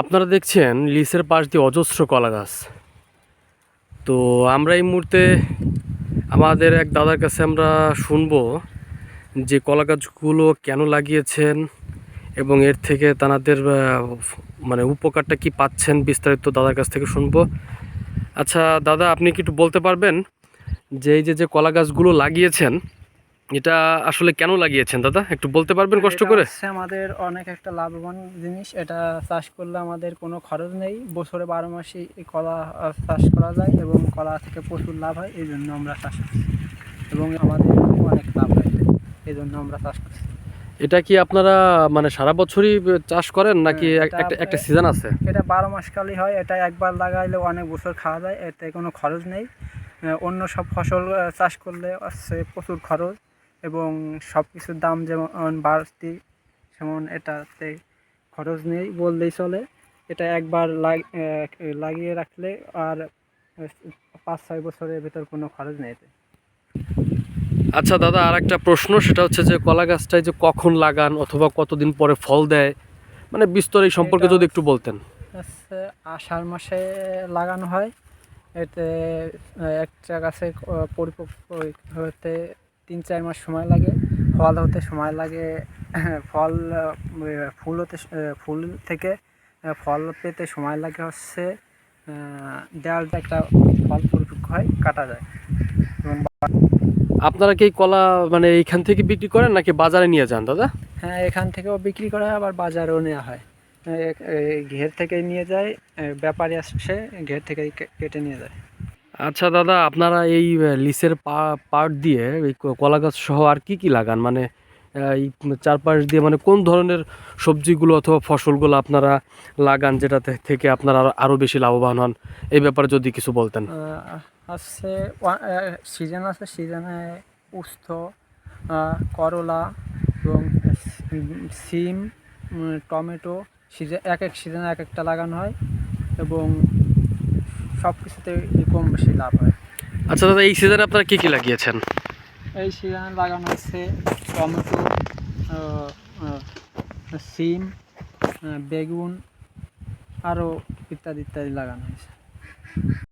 আপনারা দেখছেন লিসের পাশ দিয়ে অজস্র কলা গাছ। তো আমরা এই মুহূর্তে আমাদের এক দাদার কাছে আমরা শুনব যে কলা গাছগুলো কেন লাগিয়েছেন এবং এর থেকে তাদের মানে উপকারটা কি পাচ্ছেন বিস্তারিত দাদার কাছ থেকে শুনব। আচ্ছা দাদা, আপনি কি একটু বলতে পারবেন যে এই যে যে কলা গাছগুলো লাগিয়েছেন এটা আসলে কেন লাগিয়েছেন দাদা? একটু বলতে পারবেন কষ্ট করে? আমাদের অনেক একটা লাভবান জিনিস। এটা চাষ করলে আমাদের কোনো খরচ নেই। বছরে বারো মাসে কলা চাষ করা যায় এবং কলা থেকে প্রচুর লাভ হয় এই জন্য আমরা চাষ করছি। এবং আমাদের অনেক লাভ হয় এই জন্য আমরা চাষ করছি। এটা কি আপনারা মানে সারা বছরই চাষ করেন নাকি হ্যাঁ, একটা একটা সিজন আছে? এটা বারো মাস কালই হয় এটা একবার লাগাইলে অনেক বছর খাওয়া যায় এতে কোনো খরচ নেই। অন্য সব ফসল চাষ করলে হচ্ছে প্রচুর খরচ। এবং সব কিছুর দাম যেমন বাড়তি যেমন এটাতে খরচ নেই বললেই চলে। এটা একবার লাগিয়ে রাখলে আর পাঁচ ছয় বছরের ভেতর কোনো খরচ নেই এতে। আচ্ছা দাদা আর একটা প্রশ্ন সেটা হচ্ছে যে কলা গাছটায় যে কখন লাগান অথবা কতদিন পরে ফল দেয় মানে বিস্তর এই সম্পর্কে যদি একটু বলতেন। আষাঢ় মাসে লাগানো হয়। এতে একটা গাছে পরিপক্ক হতে তিন চার মাস সময় লাগে ফল হতে সময় লাগে ফল ফুল হতে ফুল থেকে ফল পেতে সময় লাগে হচ্ছে দেওয়ালটা একটা ফল পরিপক্ক হয় কাটা যায়। এবং আপনারা কি কলা মানে এইখান থেকে বিক্রি করেন নাকি বাজারে নিয়ে যান দাদা? হ্যাঁ এখান থেকেও বিক্রি করা হয় আবার বাজারেও নেওয়া হয়। ঘের থেকে নিয়ে যায় ব্যাপারী আসে ঘের থেকে কেটে নিয়ে যায়। আচ্ছা দাদা, আপনারা এই লিসের পা পাট দিয়ে এই কলা গাছ সহ আর কি কি লাগান? মানে এই চারপাশ দিয়ে মানে কোন ধরনের সবজিগুলো অথবা ফসলগুলো আপনারা লাগান যেটাতে থেকে আপনারা আরো- আরও বেশি লাভবান হন? এই ব্যাপারে যদি কিছু বলতেন। আছে সিজন আছে, সিজনে উস্থ করলা এবং সিম টমেটো সিজন এক এক সিজনে এক একটা লাগানো হয় এবং সব কিছুতে কম বেশি লাভ হয়। আচ্ছা দাদা এই সিজনে আপনারা কী কী লাগিয়েছেন? এই সিজনে লাগানো হচ্ছে টমেটো সিম বেগুন আরও ইত্যাদি ইত্যাদি লাগানো হয়েছে।